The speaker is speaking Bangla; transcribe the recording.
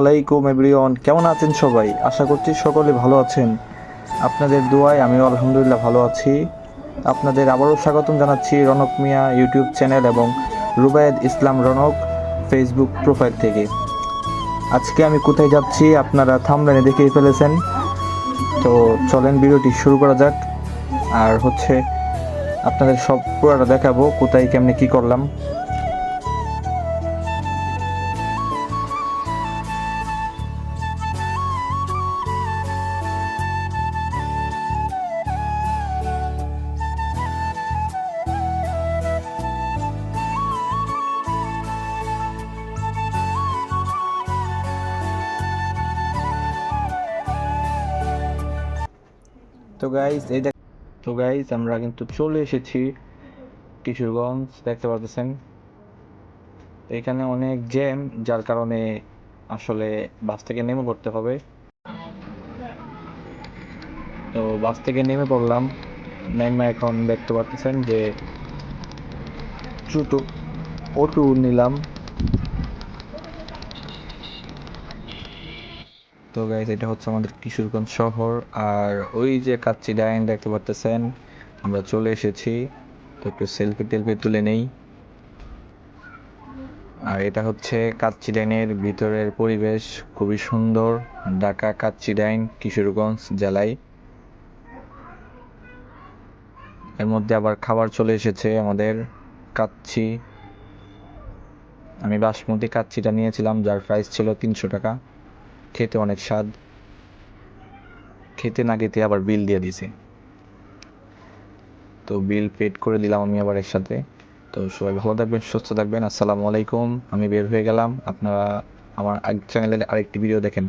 আলাইকুম এভরিওয়ান, কেমন আছেন সবাই? আশা করছি সকলে ভালো আছেন। আপনাদের দোয়ায় আমিও আলহামদুলিল্লাহ ভালো আছি। আপনাদের আবারও স্বাগতম জানাচ্ছি রনক মিয়া ইউটিউব চ্যানেল এবং রুবায়েদ ইসলাম রনক ফেসবুক প্রোফাইল থেকে। আজকে আমি কোথায় যাচ্ছি আপনারা থামলাইনে দেখেই ফেলেছেন। তো চলেন ভিডিওটি শুরু করা যাক। আর হচ্ছে আপনাদের সব পুরোটা দেখাবো, কোথায়, কেমনে, কি করলাম। তো গাইস এই দেখ তো গাইস আমরা কিন্তু চলে এসেছি কিশোরগঞ্জ, দেখতে পাচ্ছেন এখানে অনেক জ্যাম, যার কারণে আসলে বাস থেকে নেমে পড়তে হবে। তো বাস থেকে নেমে পড়লাম। নেমে এখন দেখতে পাচ্ছেন যে ছোটো অটো নিলাম। তো গাইজ এটা হচ্ছে আমাদের কিশোরগঞ্জ শহর। আর ওই যে কাচ্চি ডাইন, দেখতে পারতেছেন? আমরা চলে এসেছি। তো একটু সেলফি টেলফি তুলে নেই। আর এটা হচ্ছে কাচ্চি ডাইনের ভিতরের পরিবেশ। খুবই সুন্দর। ঢাকা, কাচ্চি ডাইন, কিশোরগঞ্জ জেলায়। এর মধ্যে আবার খাবার চলে এসেছে আমাদের কাচ্চি। আমি বাসমতি কাচ্চিটা নিয়েছিলাম, যার প্রাইস ছিল তিনশো টাকা। খেতে অনেক স্বাদ। খেতে না খেতে আবার বিল দিয়ে দিছে তো বিল পেড করে দিলাম আমি আবার একসাথে। তো সবাই ভালো থাকবেন, সুস্থ থাকবেন। আসসালামু আলাইকুম। আমি বের হয়ে গেলাম। আপনারা আমার চ্যানেলের আরেকটি ভিডিও দেখেন।